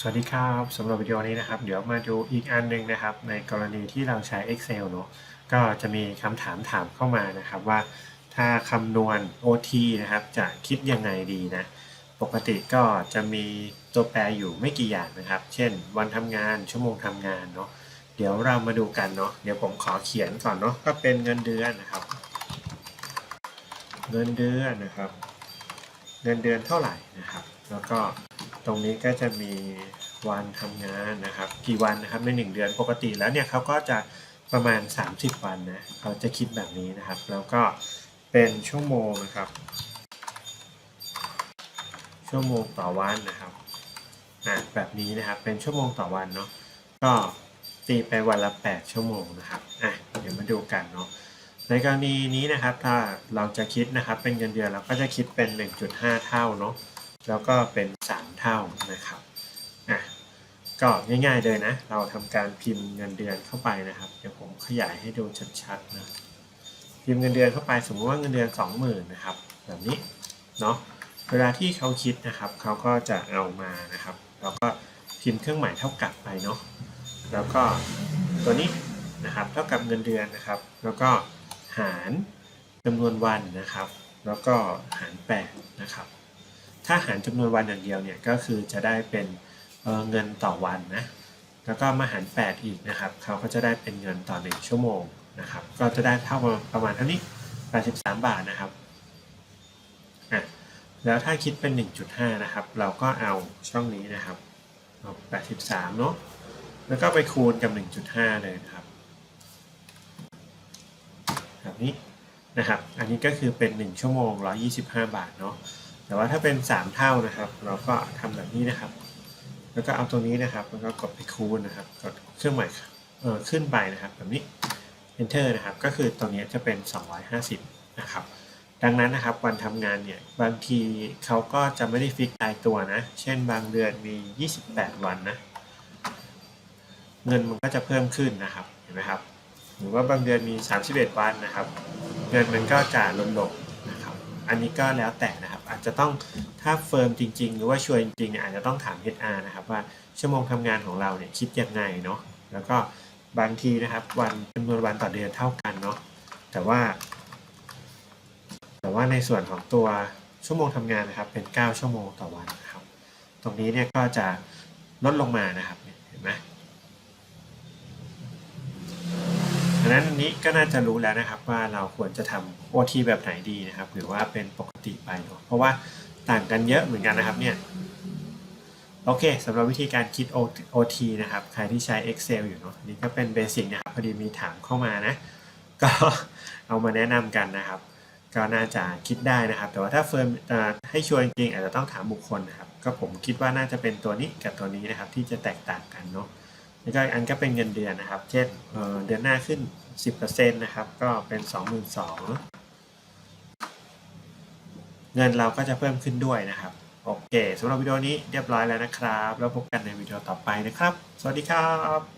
สวัสดีครับสำหรับวิดีโอนี้นะครับ เดี๋ยวมาดูอีกอันหนึงนะครับ ในกรณีที่เราใช้ Excel เนอะก็จะมีคำถามถามเข้ามานะครับว่า ถ้าคำนวณ OT นะครับ จะคิดยังไงดีนะ ปกติก็จะมีตัวแปรอยู่ไม่กี่อย่างนะครับ เช่น วันทำงานชั่วโมงทำงานเนาะเดี๋ยวเรามาดูกันเนาะเดี๋ยวผมขอเขียนก่อนเนาะก็เป็นเงินเดือนนะครับ เงินเดือนนะครับ เงินเดือนเท่าไหร่นะครับ แล้วก็ ตรงนี้ก็จะมีวันทำงานนะครับ กี่วันนะครับในหนึ่งเดือนปกติแล้วเนี่ยเขาก็จะประมาณ 30 วันนะเขาจะคิดแบบนี้นะครับ แล้วก็เป็นชั่วโมงนะครับ ชั่วโมงต่อวันนะครับอะแบบนี้นะครับเป็นชั่วโมงต่อวันเนาะก็ตีไปวันละ 8 ชั่วโมงนะครับอะเดี๋ยวมาดูกันเนาะในกรณีนี้นะครับถ้าเราจะคิดนะครับเป็นเงินเดือนเราก็จะคิดเป็น 1.5 เท่าเนาะ แล้วก็เป็น 3 เท่านะครับอะก็ง่ายๆเลยนะ เราทำการพิมพ์เงินเดือนเข้าไปนะครับ เดี๋ยวผมขยายให้ดูชัดๆนะ พิมพ์เงินเดือนเข้าไปสมมติว่าเงินเดือน 20,000นะครับ แบบนี้เนาะ เวลาที่เขาคิดนะครับเขาก็จะเอามานะครับ แล้วก็พิมพ์เครื่องหมายเท่ากับไปเนาะ แล้วก็ตัวนี้นะครับเท่ากับเงินเดือนนะครับ แล้วก็หารจำนวนวันนะครับ แล้วก็หาร8นะครับ ถ้าหารจำนวนวันอย่างเดียวเนี่ยก็คือจะได้เป็นเเงินต่อวันนะแล้วก็มาหาร 8 อีกนะครับ เขาก็จะได้เป็นเงินต่อ 1 ชั่วโมงนะครับ ก็จะได้เท่าประมาณเท่านี้ 83 บาทนะครับอะแล้วถ้าคิดเป็น 1.5 นะครับ เราก็เอาช่องนี้นะครับเอา83 เนาะแล้วก็ไปคูณกับ 1.5 เลยนะครับแบบนี้นะครับ อันนี้ก็คือเป็น 1 ชั่วโมง 125 บาทเนาะ แต่ว่าถ้าเป็น 3 เท่านะครับ เราก็ทำแบบนี้นะครับ แล้วก็เอาตรงนี้นะครับ แล้วก็กดไปคูณนะครับ กดเครื่องหมายเอ่อขึ้นไปนะครับ แบบนี้ enter นะครับ ก็คือตรงนี้จะเป็น 250 นะครับ ดังนั้นนะครับวันทำงานเนี่ยบางทีเขาก็จะไม่ได้ฟิกตายตัวนะ เช่นบางเดือนมี 28 วันนะ เงินมันก็จะเพิ่มขึ้นนะครับ เห็นไหมครับ หรือว่าบางเดือนมี 31 วันนะครับ เงินมันก็จะลดลงนะครับ อันนี้ก็แล้วแต่นะครับ จจะต้องถ้าเฟิร์มจริง ๆ หรือว่าช่วยจริงๆเนี่ยอาจจะต้องถาม HR นะครับว่าชั่วโมงทำงานของเราเนี่ยคิดยังไงเนาะแล้วก็บางทีนะครับวันจำนวนวันต่อเดือนเท่ากันเนาะแต่ว่า แต่ว่าในส่วนของตัวชั่วโมงทำงานนะครับเป็น 9 ชั่วโมงต่อวันนะครับ ตรงนี้เนี่ยก็จะลดลงมานะครับเห็นไหม ดัง นั้นนี้ก็น่าจะรู้แล้วนะครับว่าเราควรจะทำ OT แบบไหนดีนะครับ หรือว่าเป็นปกติไปเนาะเพราะว่าต่างกันเยอะเหมือนกันนะครับเนี่ยโอเคสำหรับวิธีการคิด OT นะครับ ใครที่ใช้ Excel อยู่เนาะนี่ก็เป็นเบสิกนะครับ พอดีมีถามเข้ามานะ ก็เอามาแนะนำกันนะครับ ก็น่าจะคิดได้นะครับ แต่ว่าถ้าเฟิร์มให้ชวร์จริงอาจจะต้องถามบุคคลนะครับ ก็ผมคิดว่าน่าจะเป็นตัวนี้กับตัวนี้นะครับ ที่จะแตกต่างกันเนาะ แล้วก็อันก็เป็นเงินเดือนนะครับ เช่นเดือนหน้าขึ้น 10%นะครับ ก็เป็น 22,000เนอะเงินเราก็จะเพิ่มขึ้นด้วยนะครับ โอเคสำหรับวิดีโอนี้เรียบร้อยแล้วนะครับ แล้วพบกันในวิดีโอต่อไปนะครับ สวัสดีครับ